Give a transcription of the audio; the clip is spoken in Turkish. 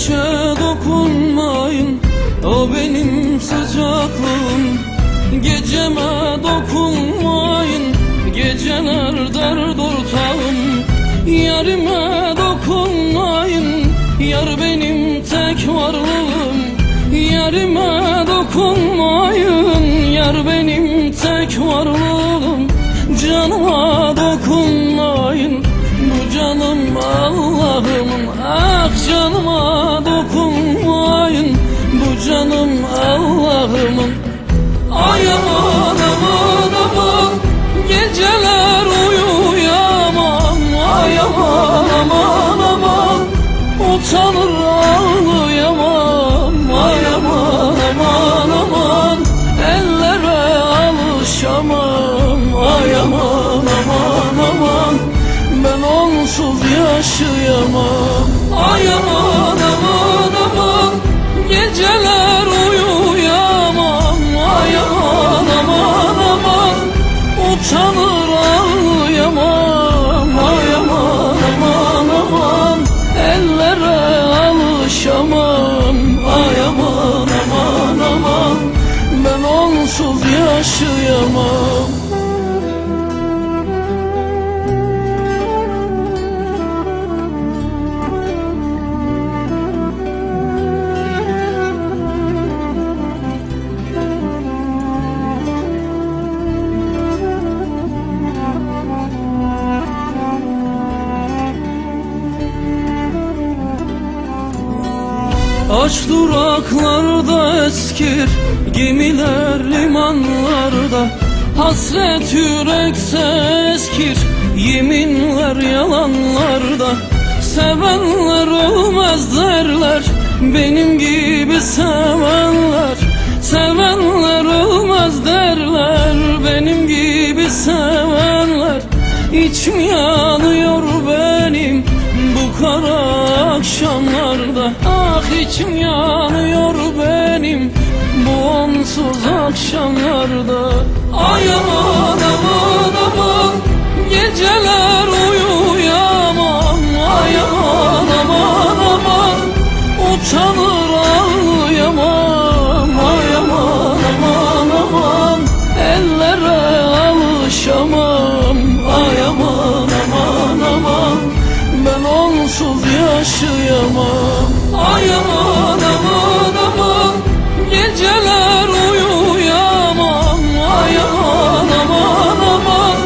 ateşe dokunmayın O benim sıcaklığım. Geceme dokunmayın Geceler dert ortağım. Yarime dokunmayın Yar benim tek varlığım. Yarime dokunmayın Yar benim tek varlığım. Canıma dokunmayın Bu canım Allah'ımın akça ah, aman aman aman. Geceler uyuyamam Ay aman aman aman. Utanır ağlayamam Ay aman aman. Alışamam Ay aman aman. Ben onsuz yaşayamam. Ay aman yaşayamam Aç duraklarda eskir Gemiler limanlarda. Hasret yürekte eskir Yeminler yalanlarda. Sevenler ölmez derler Benim gibi sevenler. Sevenler içim yanıyor benim Bu onsuz akşamlarda. Ay aman aman aman Geceler uyuyamam. Ay aman aman aman Utanır ağlayamam Ay aman aman aman Ellere alışamam. Ay aman aman aman Ben onsuz yaşayamam aman aman Geceler uyuyamam. Ay aman aman.